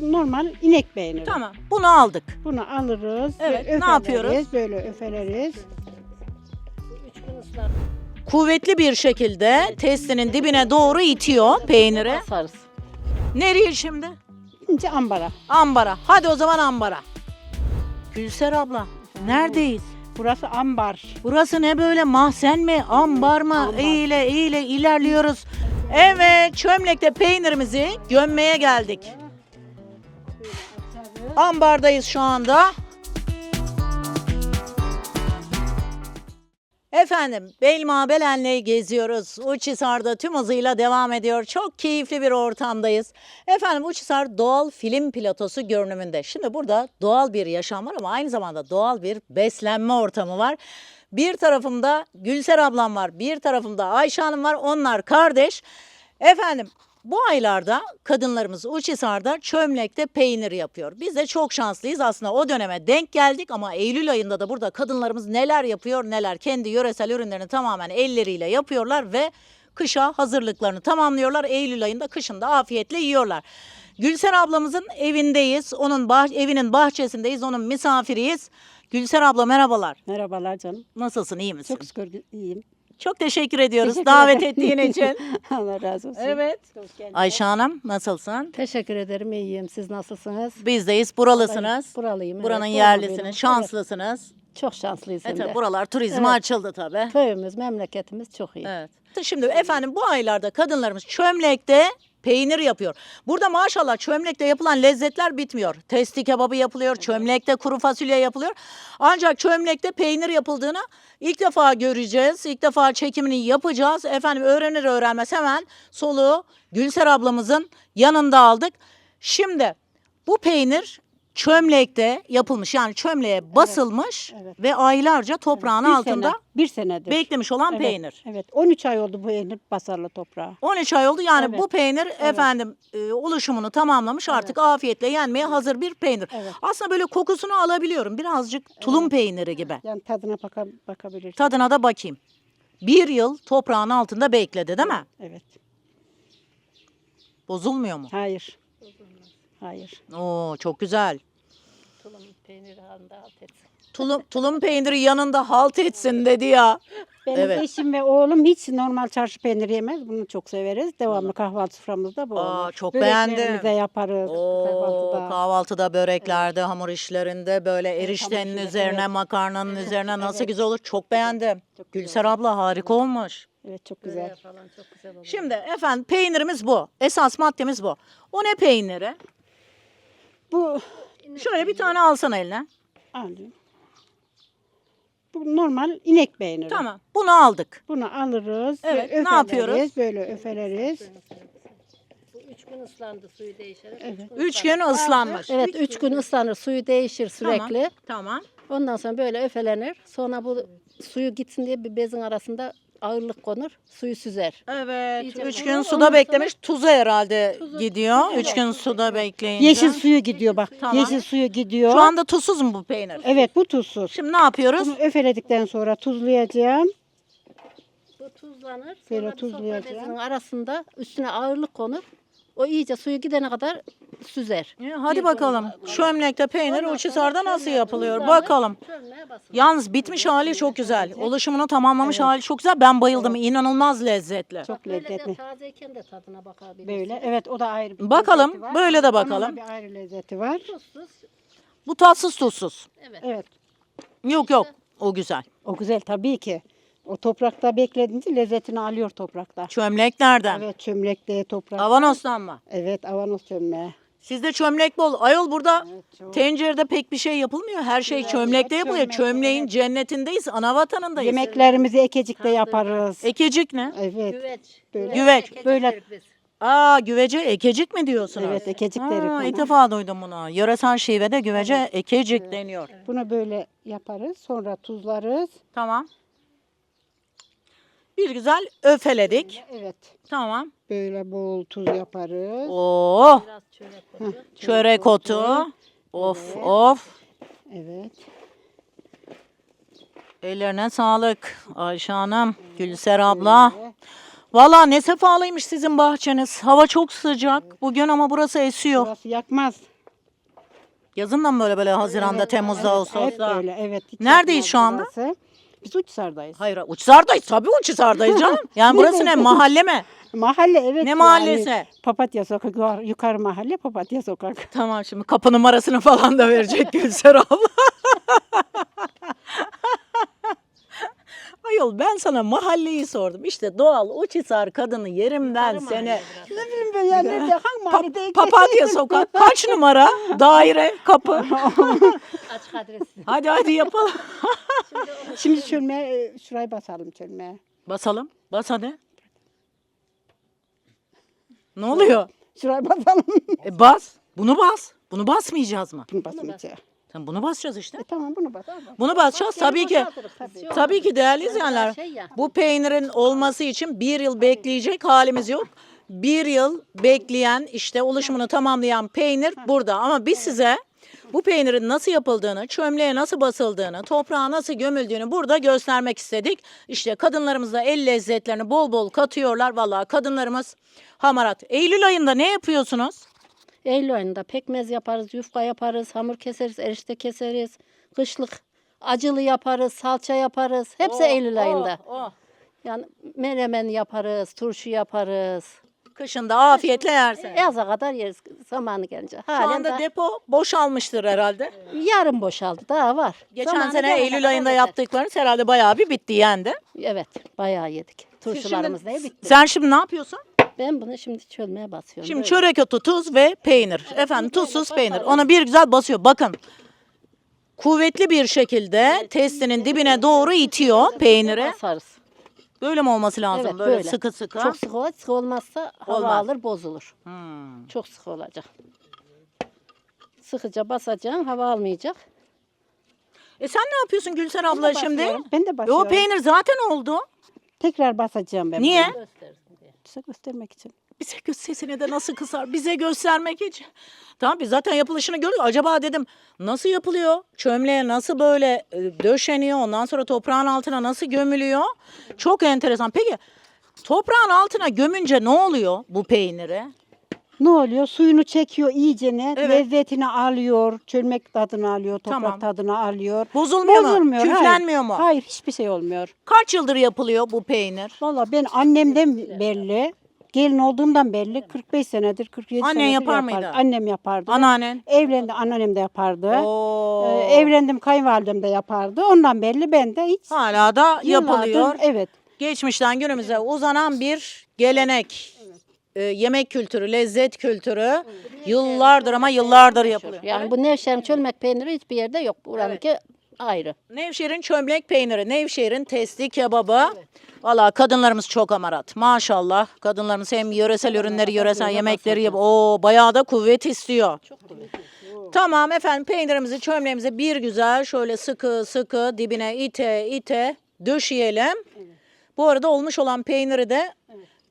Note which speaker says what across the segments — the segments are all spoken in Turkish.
Speaker 1: Bu normal inek peyniri.
Speaker 2: Tamam. Bunu aldık.
Speaker 1: Bunu alırız.
Speaker 2: Evet,
Speaker 1: ve
Speaker 2: ne yapıyoruz?
Speaker 1: öfeleriz, Böyle öfeleriz.
Speaker 2: Kuvvetli bir şekilde testinin dibine doğru itiyor peyniri.
Speaker 3: Sarız.
Speaker 2: Nereye şimdi?
Speaker 1: İnce ambara.
Speaker 2: Ambara. Hadi o zaman ambara. Gülser abla. Neredeyiz?
Speaker 1: Burası ambar.
Speaker 2: Burası ne böyle mahzen mi, ambar mı? Eğile eğile ilerliyoruz. Evet, çömlekte peynirimizi gömmeye geldik. Ambardayız şu anda. Efendim, Belma Belen'le geziyoruz. Uçhisar'da tüm hızıyla devam ediyor. Çok keyifli bir ortamdayız. Efendim Uçhisar doğal film platosu görünümünde. Şimdi burada doğal bir yaşam var ama aynı zamanda doğal bir beslenme ortamı var. Bir tarafımda Gülser ablam var, bir tarafımda Ayşe Hanım var. Onlar kardeş. Efendim bu aylarda kadınlarımız Uçhisar'da çömlekte peynir yapıyor. Biz de çok şanslıyız aslında o döneme denk geldik ama Eylül ayında da burada kadınlarımız neler yapıyor neler kendi yöresel ürünlerini tamamen elleriyle yapıyorlar ve kışa hazırlıklarını tamamlıyorlar. Eylül ayında kışında afiyetle yiyorlar. Gülser ablamızın evindeyiz. Onun bah- evinin bahçesindeyiz. Onun misafiriyiz. Gülser abla merhabalar.
Speaker 1: Merhabalar canım.
Speaker 2: Nasılsın? iyi misin?
Speaker 1: Çok şükür iyiyim.
Speaker 2: Çok teşekkür ediyoruz
Speaker 1: Teşekkür
Speaker 2: davet
Speaker 1: ederim.
Speaker 2: ettiğin için.
Speaker 1: Allah razı olsun.
Speaker 2: evet. Ayşe Hanım nasılsın?
Speaker 3: Teşekkür ederim iyiyim. Siz nasılsınız?
Speaker 2: Bizdeyiz. Buralısınız.
Speaker 3: Buralıyım. evet,
Speaker 2: Buranın
Speaker 3: doğma
Speaker 2: yerlisiniz.
Speaker 3: büyüme.
Speaker 2: Şanslısınız.
Speaker 3: Evet, çok şanslıyız hem
Speaker 2: Evet,
Speaker 3: de.
Speaker 2: buralar turizme
Speaker 3: Evet.
Speaker 2: açıldı tabii.
Speaker 3: Köyümüz, memleketimiz çok iyi.
Speaker 2: Evet. Şimdi efendim bu aylarda kadınlarımız çömlekte peynir yapıyor. Burada maşallah çömlekte yapılan lezzetler bitmiyor. Testi kebabı yapılıyor, çömlekte kuru fasulye yapılıyor. Ancak çömlekte peynir yapıldığını ilk defa göreceğiz. İlk defa çekimini yapacağız. Efendim öğrenir öğrenmez hemen soluğu Gülser ablamızın yanında aldık. Şimdi bu peynir çömlekte yapılmış yani çömleğe basılmış
Speaker 1: evet.
Speaker 2: ve aylarca toprağın
Speaker 1: Bir
Speaker 2: altında
Speaker 1: sene, bir senedir.
Speaker 2: beklemiş olan
Speaker 1: Evet,
Speaker 2: peynir.
Speaker 1: Evet. 13 ay oldu bu peynir basarlı toprağa.
Speaker 2: 13 ay oldu yani
Speaker 1: Evet.
Speaker 2: bu peynir efendim e, oluşumunu tamamlamış artık afiyetle yenmeye hazır bir peynir.
Speaker 1: Evet.
Speaker 2: Aslında böyle kokusunu alabiliyorum birazcık tulum peyniri gibi.
Speaker 1: Yani tadına baka, bakabilirsin.
Speaker 2: Tadına da bakayım. Bir yıl toprağın altında bekledi değil mi?
Speaker 1: Evet.
Speaker 2: Bozulmuyor mu?
Speaker 1: Hayır. Hayır.
Speaker 2: Oo çok güzel.
Speaker 3: Tulum peyniri halinde alt etsin.
Speaker 2: Tulum, tulum peyniri yanında halt etsin dedi ya.
Speaker 1: Benim
Speaker 2: Evet.
Speaker 1: eşim ve oğlum hiç normal çarşı peyniri yemez. Bunu çok severiz. Devamlı kahvaltı soframızda bu
Speaker 2: Aa,
Speaker 1: olur.
Speaker 2: çok
Speaker 1: Böreklerimizi
Speaker 2: beğendim.
Speaker 1: de yaparız
Speaker 2: Oo,
Speaker 1: kahvaltıda.
Speaker 2: kahvaltıda, böreklerde, hamur işlerinde böyle eriştenin
Speaker 1: hamur işleri,
Speaker 2: üzerine,
Speaker 1: evet.
Speaker 2: makarnanın üzerine nasıl
Speaker 1: evet.
Speaker 2: güzel olur. Çok beğendim.
Speaker 1: Çok güzel
Speaker 2: Gülser abla harika olmuş.
Speaker 1: Evet çok
Speaker 3: Güzel.
Speaker 1: güzel.
Speaker 3: falan çok güzel olur.
Speaker 2: Şimdi efendim peynirimiz bu. Esas maddemiz bu. O ne peyniri?
Speaker 1: Bu
Speaker 2: Şöyle bir tane alsana eline.
Speaker 1: alayım. Bu normal inek peyniri.
Speaker 2: Tamam. Bunu aldık.
Speaker 1: Bunu alırız. ve
Speaker 2: Evet, ne
Speaker 1: öfeleriz,
Speaker 2: yapıyoruz?
Speaker 1: Böyle öfeleriz.
Speaker 3: Bu üç gün ıslandı suyu değişir.
Speaker 1: Evet.
Speaker 2: Üç gün ıslanmış.
Speaker 3: Evet üç gün ıslanır suyu değişir sürekli.
Speaker 2: Tamam.
Speaker 3: Ondan sonra böyle öfelenir. Sonra bu suyu gitsin diye bir bezin arasında ağırlık konur. Suyu süzer.
Speaker 2: Evet.
Speaker 3: İyice
Speaker 2: Üç gün
Speaker 3: ondan
Speaker 2: suda
Speaker 3: sonra-
Speaker 2: beklemiş. Tuzu herhalde gidiyor. Üç gün suda bekleyince.
Speaker 1: Yeşil suyu gidiyor bak.
Speaker 2: Tamam.
Speaker 1: Yeşil suyu gidiyor.
Speaker 2: Şu anda tuzsuz mu bu peynir?
Speaker 1: Evet bu tuzsuz.
Speaker 2: Şimdi ne yapıyoruz?
Speaker 1: Bunu öfeledikten sonra tuzlayacağım.
Speaker 3: Bu tuzlanır.
Speaker 1: Böyle
Speaker 3: Sonra bir sofra
Speaker 1: tuzlayacağım.
Speaker 3: bezinin arasında üstüne ağırlık konur. O iyice suyu gidene kadar süzer.
Speaker 2: Ya, Hadi
Speaker 3: Bir
Speaker 2: bakalım.
Speaker 3: konu-
Speaker 2: Çömlekte peynir
Speaker 3: Ondan sonra
Speaker 2: Uçhisar'da nasıl
Speaker 3: çömleğe
Speaker 2: yapılıyor? Bakalım.
Speaker 3: basılır.
Speaker 2: Yalnız bitmiş hali çok güzel. Oluşumunu tamamlamış hali çok güzel. Ben bayıldım. İnanılmaz lezzetli.
Speaker 1: Çok
Speaker 3: Böyle de
Speaker 1: lezzetli.
Speaker 3: tazeyken de tadına bakabilirsin.
Speaker 1: Böyle. Evet o da ayrı bir
Speaker 2: Bakalım,
Speaker 1: lezzeti var.
Speaker 2: böyle de
Speaker 1: Onun da
Speaker 2: bakalım.
Speaker 1: bir ayrı lezzeti var.
Speaker 3: Tuzsuz.
Speaker 2: Bu tatsız tuzsuz.
Speaker 3: Evet.
Speaker 1: Evet.
Speaker 2: Yok yok. O güzel.
Speaker 1: O güzel tabii ki. O toprakta beklediğince lezzetini alıyor toprakta.
Speaker 2: Çömlek nereden?
Speaker 1: Evet çömlekte toprak.
Speaker 2: Avanos'tan mı?
Speaker 1: Evet avanos çömleği.
Speaker 2: Sizde çömlek bol. Ayol burada
Speaker 1: Evet, çok.
Speaker 2: tencerede pek bir şey yapılmıyor. Her şey çömlekte yapılıyor.
Speaker 1: çömlek,
Speaker 2: Çömleğin
Speaker 1: evet.
Speaker 2: cennetindeyiz. Ana vatanındayız.
Speaker 1: Yemeklerimizi ekecikte yaparız.
Speaker 2: Ekecik ne?
Speaker 1: Evet.
Speaker 3: Güveç.
Speaker 1: Böyle.
Speaker 2: Güveç.
Speaker 1: Böyle-
Speaker 3: deriz biz.
Speaker 2: Aa güvece ekecik mi diyorsunuz?
Speaker 1: Evet ekecik deriz
Speaker 2: Aa,
Speaker 1: ona.
Speaker 2: ilk defa duydum bunu. Yöresel şivede güvece ekecik deniyor.
Speaker 1: Bunu böyle yaparız. Sonra tuzlarız.
Speaker 2: Tamam. Bir güzel öfeledik.
Speaker 1: Evet.
Speaker 2: Tamam.
Speaker 1: Böyle bol tuz yaparız.
Speaker 2: Oh
Speaker 3: Biraz çörek koyuyor.
Speaker 2: çörek otu. Of of.
Speaker 1: Evet.
Speaker 2: Ellerine sağlık Ayşe Hanım, Gülser abla.
Speaker 1: Böyle.
Speaker 2: Valla ne sefalıymış sizin bahçeniz. Hava çok sıcak. Bugün ama burası esiyor.
Speaker 1: Burası yakmaz.
Speaker 2: Yazın da mı böyle böyle Haziran'da, Temmuz'da,
Speaker 1: Hep
Speaker 2: Ağustos'ta?
Speaker 1: böyle evet. hiç
Speaker 2: Neredeyiz
Speaker 1: yakmaz
Speaker 2: şu anda?
Speaker 1: burası. Biz Uçsar'dayız.
Speaker 2: Hayır Uçsar'dayız. Tabii Uçsar'dayız canım. Yani burası ne mahalle mi?
Speaker 1: Mahalle evet.
Speaker 2: Ne
Speaker 1: yani
Speaker 2: mahallesi?
Speaker 1: Papatya sokak yukarı mahalle Papatya sokak.
Speaker 2: Tamam şimdi kapı numarasını falan da verecek Gülser abla. Ayol ben sana mahalleyi sordum. İşte doğal Uçhisar kadını yerimden seni.
Speaker 1: Ne bileyim ben yani nerede hangi
Speaker 2: Pa-
Speaker 1: mahallede?
Speaker 2: Papatya sokak kaç numara? Daire kapı.
Speaker 3: Açık adresi.
Speaker 2: Hadi hadi yapalım.
Speaker 1: Şimdi çölmeye, e, şurayı basalım çölmeye.
Speaker 2: Basalım. Bas hadi. Ne oluyor?
Speaker 1: Şurayı basalım.
Speaker 2: E bas. Bunu bas. Bunu basmayacağız mı?
Speaker 1: bunu basmayacağız.
Speaker 2: Tamam, bunu basacağız işte.
Speaker 1: E, tamam bunu bas.
Speaker 2: Bunu basacağız tabii ki. Tabii ki değerli izleyenler.
Speaker 3: Şey ya.
Speaker 2: Bu peynirin olması için bir yıl bekleyecek halimiz yok. Bir yıl bekleyen işte oluşumunu tamamlayan peynir burada. Ama biz size bu peynirin nasıl yapıldığını, çömleğe nasıl basıldığını, toprağa nasıl gömüldüğünü burada göstermek istedik. İşte kadınlarımız da el lezzetlerini bol bol katıyorlar. Vallahi kadınlarımız hamarat. Eylül ayında ne yapıyorsunuz?
Speaker 3: Eylül ayında pekmez yaparız, yufka yaparız, hamur keseriz, erişte keseriz. Kışlık acılı yaparız, salça yaparız. Hepsi Eylül ayında.
Speaker 2: Oh, oh.
Speaker 3: Yani menemen yaparız, turşu yaparız.
Speaker 2: Kışında afiyetle yersiniz.
Speaker 3: Yaza kadar yeriz zamanı gelince.
Speaker 2: Şu
Speaker 3: Halen
Speaker 2: anda
Speaker 3: daha-
Speaker 2: depo boşalmıştır herhalde.
Speaker 3: yarım boşaldı. Daha var.
Speaker 2: Geçen
Speaker 3: Zamanı
Speaker 2: sene
Speaker 3: gelene
Speaker 2: Eylül
Speaker 3: kadar
Speaker 2: ayında
Speaker 3: yeter.
Speaker 2: yaptıklarınız herhalde bayağı bir bitti yendi.
Speaker 3: Evet, bayağı yedik. Turşularımız ne bitti.
Speaker 2: Sen şimdi ne yapıyorsun?
Speaker 3: Ben bunu şimdi çölmeye basıyorum.
Speaker 2: Şimdi
Speaker 3: böyle.
Speaker 2: çörek otu, tuz ve peynir. Efendim tuzsuz peynir. Ona bir güzel basıyor. Bakın. Kuvvetli bir şekilde testinin dibine doğru itiyor peyniri.
Speaker 3: Basarız.
Speaker 2: Böyle mi olması lazım?
Speaker 3: Evet,
Speaker 2: böyle,
Speaker 3: böyle.
Speaker 2: sıkı sıkı.
Speaker 3: Çok sıkı olacak. Sıkı olmazsa hava
Speaker 2: Olmaz.
Speaker 3: alır, bozulur.
Speaker 2: Hmm.
Speaker 3: Çok sıkı olacak. Sıkıca basacaksın, hava almayacak.
Speaker 2: E sen ne yapıyorsun Gülser abla şimdi?
Speaker 1: basıyorum. Ben de
Speaker 2: o
Speaker 1: basıyorum.
Speaker 2: peynir zaten oldu.
Speaker 1: Tekrar basacağım ben.
Speaker 2: Niye?
Speaker 1: bunu. Size göstermek için.
Speaker 2: Bize göz sesini de nasıl kısar? Bize göstermek için. Tamam biz zaten yapılışını görüyoruz. Acaba dedim nasıl yapılıyor? Çömleğe nasıl böyle e, döşeniyor? Ondan sonra toprağın altına nasıl gömülüyor? Çok enteresan. Peki toprağın altına gömünce ne oluyor bu peyniri?
Speaker 1: Ne oluyor? Suyunu çekiyor iyicene,
Speaker 2: Evet.
Speaker 1: lezzetini alıyor, çölmek tadını alıyor, toprak
Speaker 2: Tamam.
Speaker 1: tadını alıyor.
Speaker 2: Bozulmuyor, mu?
Speaker 1: Hayır.
Speaker 2: Küflenmiyor mu?
Speaker 1: Hayır, hiçbir şey olmuyor.
Speaker 2: Kaç yıldır yapılıyor bu peynir?
Speaker 1: Valla ben annemden belli, gelin olduğumdan belli 45 senedir, 47
Speaker 2: Annen
Speaker 1: senedir
Speaker 2: yapar
Speaker 1: yapardı.
Speaker 2: mıydı?
Speaker 1: Annem yapardı.
Speaker 2: Anneannen.
Speaker 1: Evlendi, anneannem de yapardı.
Speaker 2: Oo.
Speaker 1: Ee, evlendim, kayınvalidem de yapardı. Ondan belli ben de hiç
Speaker 2: Hala da
Speaker 1: yıllardır-
Speaker 2: yapılıyor.
Speaker 1: Evet.
Speaker 2: Geçmişten günümüze uzanan bir gelenek. Ee, yemek kültürü, lezzet kültürü yıllardır ama yıllardır yapılıyor.
Speaker 3: Yani bu Nevşehir'in çölmek peyniri hiçbir yerde yok. Buranınki ayrı.
Speaker 2: Nevşehir'in çömlek peyniri, Nevşehir'in testi kebabı. Valla kadınlarımız çok amarat. Maşallah. Kadınlarımız hem yöresel ürünleri, yöresel yemekleri yap. O bayağı da kuvvet istiyor. Tamam efendim peynirimizi, çömleğimizi bir güzel şöyle sıkı sıkı dibine ite ite döşeyelim. Bu arada olmuş olan peyniri de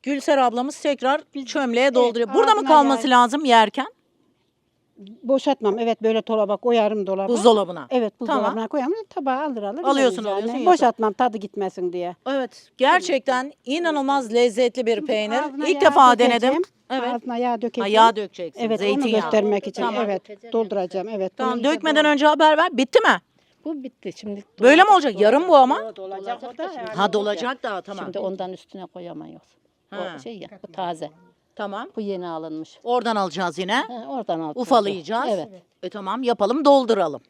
Speaker 2: Gülser ablamız tekrar çömleğe dolduruyor. Burada mı
Speaker 1: ağzına
Speaker 2: kalması lazım yerken?
Speaker 1: Boşaltmam. Evet böyle dolaba koyarım dolaba.
Speaker 2: Buzdolabına.
Speaker 1: Evet buzdolabına
Speaker 2: Tamam.
Speaker 1: koyarım. Tabağa alır alır.
Speaker 2: Alıyorsun,
Speaker 1: yani.
Speaker 2: alıyorsun,
Speaker 1: Boşaltmam tadı gitmesin diye.
Speaker 2: Evet. Gerçekten inanılmaz lezzetli bir peynir.
Speaker 1: Ağzına
Speaker 2: İlk
Speaker 1: yağ
Speaker 2: defa
Speaker 1: dökeceğim.
Speaker 2: denedim. Evet.
Speaker 1: Ağzına yağ
Speaker 2: Ha,
Speaker 1: dökeceğim.
Speaker 2: yağ dökeceksin.
Speaker 1: Evet
Speaker 2: Zeytinyağı.
Speaker 1: onu göstermek için.
Speaker 2: Tamam.
Speaker 1: Evet dolduracağım. Evet.
Speaker 2: Tamam
Speaker 1: bunu
Speaker 2: dökmeden önce haber ver. Bitti mi?
Speaker 3: Bu bitti. Şimdi
Speaker 2: Böyle mi olacak? Yarım bu ama.
Speaker 1: Dolacak o da. yani.
Speaker 2: Ha dolacak daha tamam.
Speaker 3: Şimdi ondan üstüne koyamıyoruz.
Speaker 2: Ha.
Speaker 3: O şey ya, bu taze.
Speaker 2: Tamam.
Speaker 3: Bu yeni alınmış.
Speaker 2: Oradan alacağız yine.
Speaker 3: Ha, oradan aldık.
Speaker 2: Ufalayacağız.
Speaker 3: Evet.
Speaker 2: E tamam yapalım dolduralım.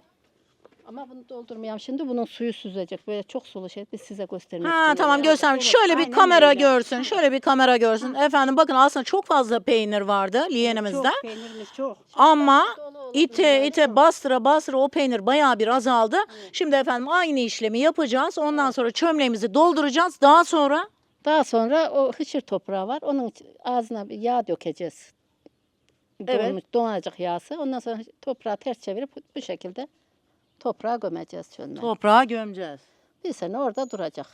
Speaker 3: Ama bunu doldurmayalım. Şimdi bunun suyu süzecek. Böyle çok sulu şey. Biz size göstermek
Speaker 2: Ha
Speaker 3: için.
Speaker 2: tamam göster. Şöyle bir
Speaker 1: Aynen
Speaker 2: kamera
Speaker 1: öyle.
Speaker 2: görsün. Şöyle bir kamera görsün. Efendim bakın aslında çok fazla peynir vardı liyenimizde.
Speaker 1: Çok peynirimiz çok.
Speaker 2: Ama ite ite bastıra bastıra o peynir bayağı bir azaldı. Şimdi efendim aynı işlemi yapacağız. Ondan sonra çömleğimizi dolduracağız. Daha sonra
Speaker 3: Daha sonra o hışır toprağı var. Onun ağzına bir yağ dökeceğiz.
Speaker 2: Evet.
Speaker 3: Donmuş, donacak yağsı. Ondan sonra toprağı ters çevirip bu- şekilde toprağa gömeceğiz çölüne.
Speaker 2: toprağa gömeceğiz.
Speaker 3: Bir sene orada duracak.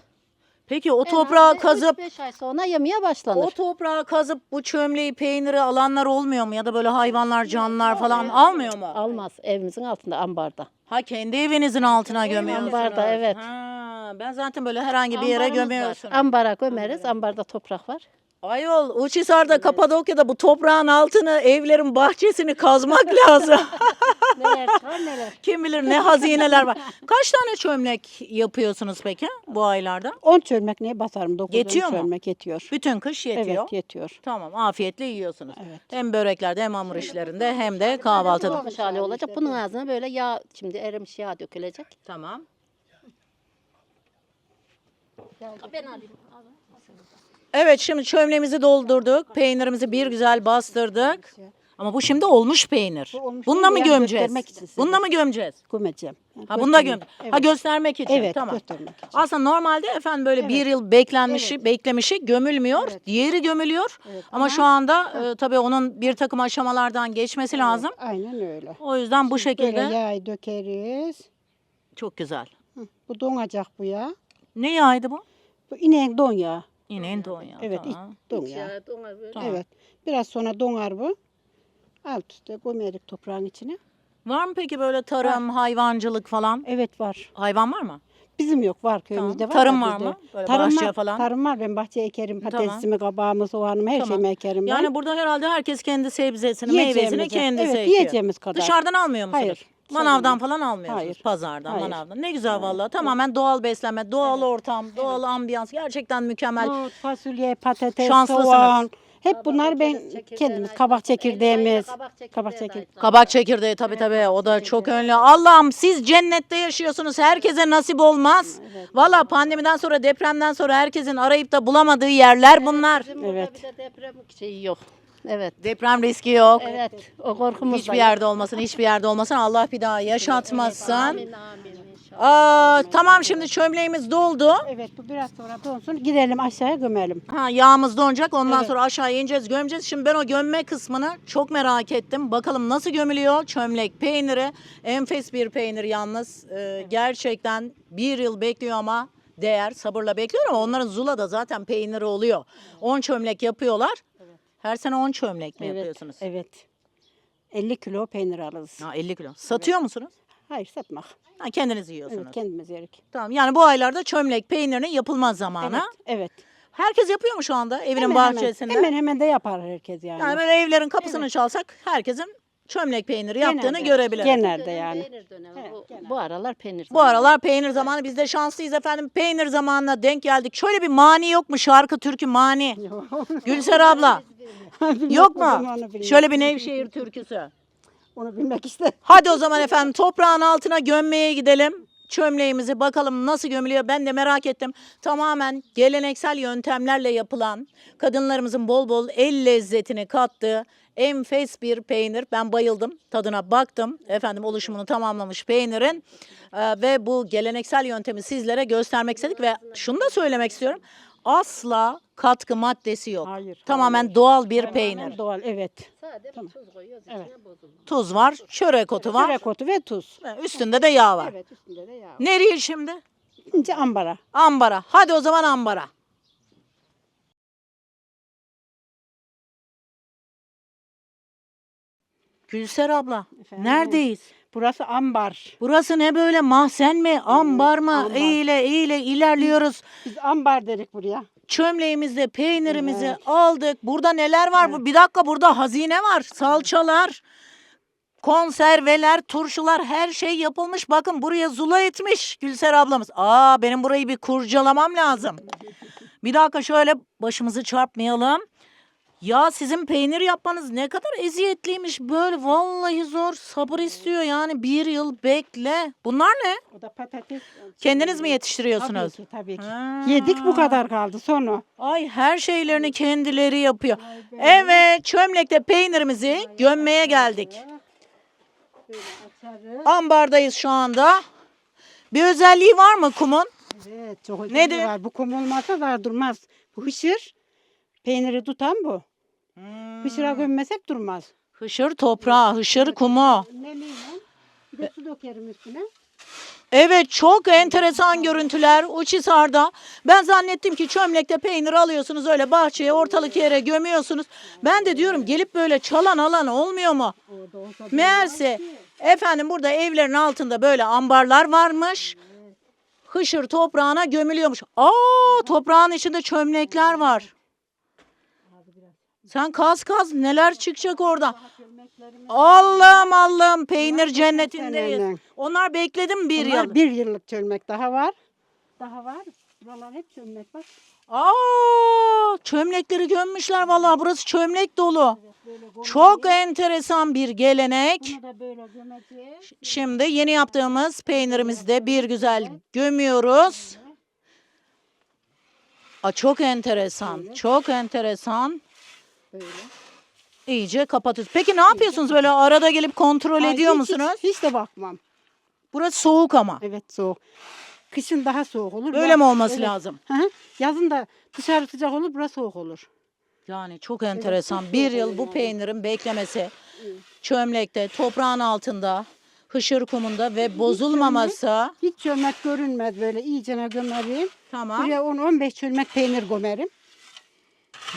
Speaker 2: Peki o toprağı kazıp
Speaker 3: 5 ay sonra yemeye başlanır.
Speaker 2: o toprağı kazıp bu çömleği peyniri alanlar olmuyor mu? Ya da böyle hayvanlar canlılar falan almıyor mu?
Speaker 3: Almaz evimizin altında ambarda.
Speaker 2: Ha kendi evinizin altına gömüyorsunuz.
Speaker 3: ambarda, evet.
Speaker 2: Ha, Ha, ben zaten böyle herhangi bir yere
Speaker 3: Ambarımız var.
Speaker 2: gömüyorsun.
Speaker 3: Ambara gömeriz. Ambarda toprak var.
Speaker 2: Ayol Uçhisar'da Kapadokya'da bu toprağın altını evlerin bahçesini kazmak lazım.
Speaker 3: Neler çıkar neler.
Speaker 2: Kim bilir ne hazineler var. Kaç tane çömlek yapıyorsunuz peki bu aylarda?
Speaker 1: 10 çölmek neye basarım? 9
Speaker 2: Yetiyor mu?
Speaker 1: çölmek yetiyor.
Speaker 2: Bütün kış yetiyor.
Speaker 1: Evet yetiyor.
Speaker 2: Tamam afiyetle yiyorsunuz.
Speaker 1: Evet.
Speaker 2: Hem böreklerde hem hamur işlerinde hem de kahvaltıda.
Speaker 3: Olmuş hali olacak. Bunun ağzına böyle yağ şimdi erimiş yağ dökülecek.
Speaker 2: Tamam.
Speaker 3: Ben alayım.
Speaker 2: Evet şimdi çömleğimizi doldurduk. Peynirimizi bir güzel bastırdık. Ama bu şimdi olmuş peynir.
Speaker 1: Bu olmuş
Speaker 2: Bununla
Speaker 1: peynir,
Speaker 2: mı
Speaker 1: yani
Speaker 2: gömeceğiz?
Speaker 1: göstermek için size.
Speaker 2: Bununla mı gömeceğiz?
Speaker 1: Gömeceğim.
Speaker 2: Ha bunu da göm.
Speaker 1: Evet.
Speaker 2: Ha göstermek için.
Speaker 1: Evet,
Speaker 2: tamam.
Speaker 1: göstermek için.
Speaker 2: Aslında normalde efendim böyle bir yıl beklenmişi, beklemişi gömülmüyor. Diğeri gömülüyor. Ama şu anda e, tabii onun bir takım aşamalardan geçmesi lazım.
Speaker 1: Aynen öyle.
Speaker 2: O yüzden bu şekilde
Speaker 1: Böyle yağı dökeriz.
Speaker 2: çok güzel.
Speaker 1: Hı, Bu donacak bu ya.
Speaker 2: Ne yağıydı bu?
Speaker 1: Bu ineğin don yağı.
Speaker 2: İneğin don yağı.
Speaker 1: Evet,
Speaker 2: tamam.
Speaker 1: don
Speaker 3: İç
Speaker 1: yağı.
Speaker 3: donar böyle.
Speaker 2: Tamam.
Speaker 1: Evet. Biraz sonra donar bu. Alt üstte gömerik toprağın içine.
Speaker 2: Var mı peki böyle tarım, hayvancılık falan?
Speaker 1: Evet var.
Speaker 2: Hayvan var mı?
Speaker 1: Bizim yok var köyümüzde
Speaker 2: Tamam.
Speaker 1: var.
Speaker 2: Tarım
Speaker 1: da
Speaker 2: var
Speaker 1: bizde.
Speaker 2: mı? Böyle
Speaker 1: tarım
Speaker 2: bahçe
Speaker 1: var,
Speaker 2: falan?
Speaker 1: Tarım var. Ben bahçe ekerim. Patatesimi, kabağımı, soğanımı her
Speaker 2: Tamam.
Speaker 1: şeyimi ekerim ben.
Speaker 2: Yani burada herhalde herkes kendi sebzesini,
Speaker 1: Yiyeceğimizi,
Speaker 2: meyvesini kendisi
Speaker 1: evet,
Speaker 2: ekiyor.
Speaker 1: yiyeceğimiz kadar.
Speaker 2: Dışarıdan almıyor musunuz?
Speaker 1: Hayır.
Speaker 2: Manavdan falan almıyorsunuz.
Speaker 1: Hayır.
Speaker 2: Pazardan,
Speaker 1: Hayır.
Speaker 2: manavdan. Ne güzel vallahi. Tamamen doğal beslenme, doğal ortam, doğal ambiyans. Gerçekten mükemmel.
Speaker 1: Nohut, fasulye, patates,
Speaker 2: Şanslısınız.
Speaker 1: soğan. Hep bunlar ben kendimiz kabak çekirdeğimiz.
Speaker 3: Kabak çekirdeği
Speaker 1: Kabak
Speaker 3: de
Speaker 1: çekirdeği.
Speaker 3: ayıklarız.
Speaker 2: Kabak çekirdeği tabii tabii o da çok önlü. Allah'ım siz cennette yaşıyorsunuz. Herkese nasip olmaz. Valla pandemiden sonra depremden sonra herkesin arayıp da bulamadığı yerler bunlar.
Speaker 3: Bizim burada
Speaker 1: Evet.
Speaker 3: bir de deprem şeyi yok. Evet.
Speaker 2: Deprem riski yok.
Speaker 3: Evet. O korkumuz
Speaker 2: Hiçbir
Speaker 3: da
Speaker 2: yerde olmasın, hiçbir yerde olmasın. Allah bir daha yaşatmasın.
Speaker 3: Amin amin.
Speaker 2: Aa, tamam şimdi çömleğimiz doldu.
Speaker 1: Evet bu biraz sonra donsun. Gidelim aşağıya gömelim.
Speaker 2: Ha, yağımız donacak. Ondan
Speaker 1: Evet.
Speaker 2: sonra aşağıya ineceğiz, gömeceğiz. Şimdi ben o gömme kısmını çok merak ettim. Bakalım nasıl gömülüyor? Çömlek peyniri. Enfes bir peynir yalnız. Ee, gerçekten bir yıl bekliyor ama değer. Sabırla bekliyor ama onların Zula'da zaten peyniri oluyor. 10 çömlek yapıyorlar. Her sene 10 çömlek mi
Speaker 1: Evet.
Speaker 2: yapıyorsunuz?
Speaker 1: Evet. 50 kilo peynir alırız.
Speaker 2: Ha, 50 kilo. Satıyor musunuz?
Speaker 1: Hayır satmak.
Speaker 2: Ha, kendiniz yiyorsunuz.
Speaker 1: Evet kendimiz yerik.
Speaker 2: Tamam. Yani bu aylarda çömlek peynirinin yapılma zamanı.
Speaker 1: Evet. Evet.
Speaker 2: Herkes yapıyor mu şu anda evinin
Speaker 1: Hemen
Speaker 2: bahçesinde?
Speaker 1: Hemen, hemen de yapar herkes yani.
Speaker 2: Yani böyle evlerin kapısını çalsak herkesin çömlek peyniri yaptığını
Speaker 1: Genelde.
Speaker 2: görebiliriz.
Speaker 1: Genelde yani.
Speaker 3: Peynir dönemi.
Speaker 1: Evet,
Speaker 3: Bu, aralar peynir.
Speaker 2: Bu aralar peynir zamanı biz de şanslıyız efendim. Peynir zamanına denk geldik. Şöyle bir mani yok mu? Şarkı türkü mani. Gülser abla yok mu? Şöyle bir Nevşehir türküsü.
Speaker 1: Onu bilmek işte.
Speaker 2: Hadi o zaman efendim toprağın altına gömmeye gidelim. Çömleğimizi bakalım nasıl gömülüyor ben de merak ettim. Tamamen geleneksel yöntemlerle yapılan kadınlarımızın bol bol el lezzetini kattığı enfes bir peynir. Ben bayıldım tadına baktım efendim oluşumunu tamamlamış peynirin. Ee, ve bu geleneksel yöntemi sizlere göstermek istedik ve şunu da söylemek istiyorum. Asla katkı maddesi yok.
Speaker 1: Hayır,
Speaker 2: Tamamen doğal bir peynir.
Speaker 1: Doğal evet.
Speaker 3: Sadece bir tuz koyuyoruz içine bozulmuyor.
Speaker 2: Tuz var, çörek otu var.
Speaker 1: Çörek otu ve tuz.
Speaker 2: ve Üstünde de yağ var.
Speaker 1: Evet üstünde de yağ. var.
Speaker 2: Nereye şimdi?
Speaker 1: İnce ambara.
Speaker 2: Ambara. Hadi o zaman ambara. Gülser abla,
Speaker 1: Efendim?
Speaker 2: neredeyiz?
Speaker 1: Burası ambar.
Speaker 2: Burası ne böyle mahzen mi, ambar mı?
Speaker 1: ambar.
Speaker 2: Eğile eğile ilerliyoruz.
Speaker 1: Biz ambar dedik buraya.
Speaker 2: Çömleğimizde peynirimizi aldık. Burada neler var? bu? Bir dakika burada hazine var. Salçalar, konserveler, turşular her şey yapılmış. Bakın buraya zula etmiş Gülser ablamız. Aa benim burayı bir kurcalamam lazım. Bir dakika şöyle başımızı çarpmayalım. Ya sizin peynir yapmanız ne kadar eziyetliymiş böyle vallahi zor sabır istiyor yani bir yıl bekle. Bunlar ne?
Speaker 1: O da patates.
Speaker 2: Kendiniz mi yetiştiriyorsunuz?
Speaker 1: Tabii ki tabii ki.
Speaker 2: Ha.
Speaker 1: Yedik bu kadar kaldı sonra.
Speaker 2: Ay her şeylerini kendileri yapıyor. Evet çömlekte peynirimizi gömmeye geldik. Ambardayız şu anda. Bir özelliği var mı kumun?
Speaker 1: Evet çok
Speaker 2: Nedir?
Speaker 1: özelliği var. Bu kum olmasa da durmaz. Bu hışır. Peyniri tutan bu. Hışıra gömmesek durmaz.
Speaker 2: Hışır toprağı, hışır kumu.
Speaker 1: Neliyle bir de su dökerim üstüne.
Speaker 2: Evet çok enteresan görüntüler Uçhisar'da. Ben zannettim ki çömlekte peynir alıyorsunuz öyle bahçeye ortalık yere gömüyorsunuz. Ben de diyorum gelip böyle çalan alan olmuyor mu? Meğerse efendim burada evlerin altında böyle ambarlar varmış. hışır toprağına gömülüyormuş. Aa toprağın içinde çömlekler var. Sen kaz kaz neler çıkacak orada. Allah'ım Allah'ım peynir cennetindeyiz. Onlar bekledim bir
Speaker 1: Bunlar
Speaker 2: yıl.
Speaker 1: bir yıllık çölmek daha var. Daha var. Buralar hep çölmek bak.
Speaker 2: Aa çömlekleri gömmüşler vallahi burası çömlek dolu. Çok enteresan bir gelenek.
Speaker 1: Bunu da böyle gömeceğiz.
Speaker 2: Şimdi yeni yaptığımız peynirimizi de bir güzel gömüyoruz. Aa, çok enteresan. Çok enteresan.
Speaker 1: Böyle.
Speaker 2: İyice kapatıyoruz. Peki ne yapıyorsunuz böyle arada gelip kontrol
Speaker 1: Ay,
Speaker 2: ediyor
Speaker 1: hiç-
Speaker 2: musunuz?
Speaker 1: Hiç, hiç de bakmam.
Speaker 2: Burası soğuk ama.
Speaker 1: Evet soğuk. Kışın daha soğuk olur.
Speaker 2: Böyle mi olması
Speaker 1: evet.
Speaker 2: lazım?
Speaker 1: Hı hı. Yazın da dışarı sıcak olur, burası soğuk olur.
Speaker 2: Yani çok enteresan.
Speaker 1: çok
Speaker 2: Bir yıl bu peynirin beklemesi çömlekte, toprağın altında, hışır kumunda ve bozulmaması.
Speaker 1: Hiç çölmek görünmez böyle iyicene gömerim.
Speaker 2: Tamam.
Speaker 1: Buraya 10-15 çölmek peynir gömerim.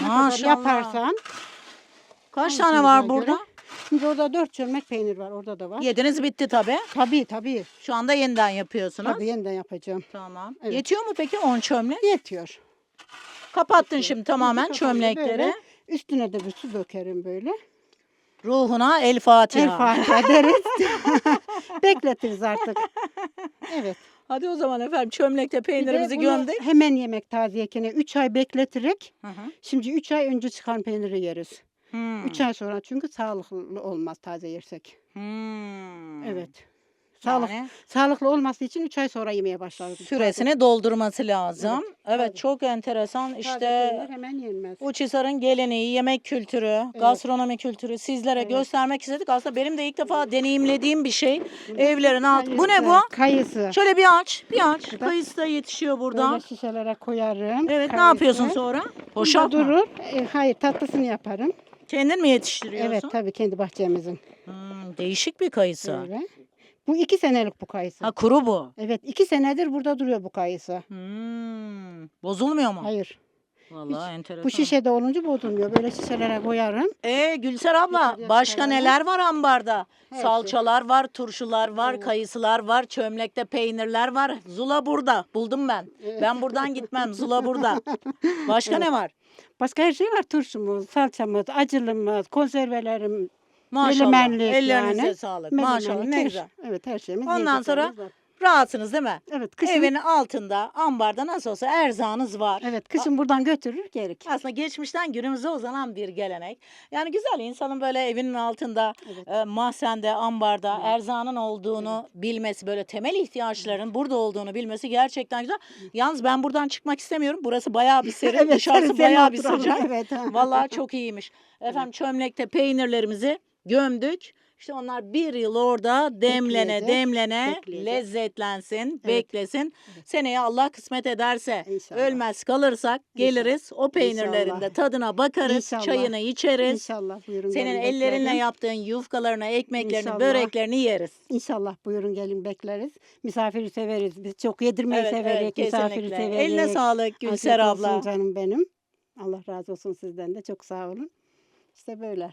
Speaker 1: Ne kadar
Speaker 2: Maşallah.
Speaker 1: yaparsan.
Speaker 2: Kaç
Speaker 1: hangisine
Speaker 2: tane var
Speaker 1: göre.
Speaker 2: burada?
Speaker 1: Şimdi orada 4 çölmek peynir var. Orada da var.
Speaker 2: Yediniz bitti tabii.
Speaker 1: Tabii tabii.
Speaker 2: Şu anda yeniden yapıyorsunuz.
Speaker 1: Tabii yeniden yapacağım.
Speaker 2: Tamam.
Speaker 1: Evet.
Speaker 2: Yetiyor mu peki 10 çömlek?
Speaker 1: Yetiyor.
Speaker 2: Kapattın şimdi tamamen çömlekleri.
Speaker 1: böyle, Üstüne de bir su dökerim böyle.
Speaker 2: Ruhuna el Fatiha.
Speaker 1: El Fatiha deriz. Bekletiriz artık. Evet.
Speaker 2: Hadi o zaman efendim çömlekte
Speaker 1: Bir de
Speaker 2: peynirimizi
Speaker 1: bunu
Speaker 2: gömdük.
Speaker 1: Hemen yemek taziyekine 3 ay bekletirek.
Speaker 2: Hı hı.
Speaker 1: Şimdi 3 ay önce çıkan peyniri yeriz.
Speaker 2: Hmm.
Speaker 1: 3 ay sonra çünkü sağlıklı olmaz taze yersek.
Speaker 2: Hmm.
Speaker 1: Evet. Sağlık,
Speaker 2: Yani
Speaker 1: sağlıklı olması için 3 ay sonra yemeye başlarız.
Speaker 2: süresini doldurması lazım. Evet,
Speaker 1: tabii.
Speaker 2: çok enteresan.
Speaker 1: Taze
Speaker 2: İşte
Speaker 1: hemen yenmez.
Speaker 2: Uçhisar'ın geleneği, yemek kültürü, gastronomi kültürü sizlere
Speaker 1: Evet.
Speaker 2: göstermek istedik. Aslında benim de ilk defa deneyimlediğim bir şey. Evlerin altı. Bu ne bu?
Speaker 1: Kayısı.
Speaker 2: Şöyle bir aç, bir aç.
Speaker 1: Şurada.
Speaker 2: Kayısı da yetişiyor burada.
Speaker 1: Böyle şişelere koyarım.
Speaker 2: Evet, ne
Speaker 1: Kayısı.
Speaker 2: yapıyorsun sonra? Boşalt mı?
Speaker 1: durur. E, hayır tatlısını yaparım.
Speaker 2: Kendin mi yetiştiriyorsun?
Speaker 1: Evet tabii kendi bahçemizin.
Speaker 2: Hmm, değişik bir kayısı.
Speaker 1: Böyle. Bu iki senelik bu kayısı.
Speaker 2: Ha kuru bu.
Speaker 1: Evet iki senedir burada duruyor bu kayısı.
Speaker 2: Hmm, bozulmuyor mu?
Speaker 1: Hayır.
Speaker 2: Vallahi enteresan.
Speaker 1: Bu şişede olunca bozulmuyor. Böyle şişelere koyarım.
Speaker 2: Ee Gülser abla
Speaker 1: Yukarıya
Speaker 2: başka
Speaker 1: çıkaralım.
Speaker 2: neler var ambarda?
Speaker 1: Her şey.
Speaker 2: Salçalar var, turşular var,
Speaker 1: Evet.
Speaker 2: kayısılar var, çömlekte peynirler var. Zula burada. Buldum ben.
Speaker 1: Evet.
Speaker 2: Ben buradan gitmem. Zula burada. Başka ne var?
Speaker 1: Başka her şey var. Turşumuz, salçamız, acılımız, konservelerim,
Speaker 2: Maşallah.
Speaker 1: Melemenlik
Speaker 2: Ellerinize
Speaker 1: yani.
Speaker 2: sağlık.
Speaker 1: menemenlik,
Speaker 2: Maşallah ne
Speaker 1: her-
Speaker 2: güzel.
Speaker 1: Evet her şeyimiz.
Speaker 2: Ondan sonra
Speaker 1: var.
Speaker 2: Rahatsınız değil mi?
Speaker 1: Evet kışın,
Speaker 2: Evin altında, ambarda nasıl olsa erzağınız var.
Speaker 1: evet, kışın buradan götürür gerik.
Speaker 2: Aslında geçmişten günümüze uzanan bir gelenek. Yani güzel insanın böyle evinin altında,
Speaker 1: Evet.
Speaker 2: e, mahzende, ambarda erzağının olduğunu bilmesi, böyle temel ihtiyaçların burada olduğunu bilmesi gerçekten güzel. Yalnız ben buradan çıkmak istemiyorum. Burası bayağı bir serin,
Speaker 1: Evet,
Speaker 2: dışarısı
Speaker 1: serin,
Speaker 2: bayağı bir
Speaker 1: oturalım.
Speaker 2: sıcak.
Speaker 1: Evet.
Speaker 2: Vallahi çok iyiymiş. Efendim çömlekte peynirlerimizi gömdük. İşte onlar bir yıl orada demlene
Speaker 1: Bekleyecek,
Speaker 2: demlene
Speaker 1: bekleyecek.
Speaker 2: lezzetlensin, beklesin. Seneye Allah kısmet ederse
Speaker 1: İnşallah.
Speaker 2: ölmez kalırsak geliriz. O peynirlerin de
Speaker 1: İnşallah.
Speaker 2: tadına bakarız,
Speaker 1: İnşallah.
Speaker 2: çayını içeriz.
Speaker 1: İnşallah buyurun
Speaker 2: Senin
Speaker 1: gelin
Speaker 2: ellerinle
Speaker 1: beklerim.
Speaker 2: yaptığın yufkalarını, ekmeklerini,
Speaker 1: İnşallah.
Speaker 2: böreklerini yeriz.
Speaker 1: İnşallah buyurun gelin bekleriz. Misafiri severiz. Biz çok yedirmeyi
Speaker 2: Evet,
Speaker 1: severik.
Speaker 2: evet
Speaker 1: misafiri
Speaker 2: kesinlikle.
Speaker 1: severik.
Speaker 2: Eline sağlık Gülser
Speaker 1: Afiyet olsun
Speaker 2: abla.
Speaker 1: canım benim. Allah razı olsun sizden de çok sağ olun. İşte böyle.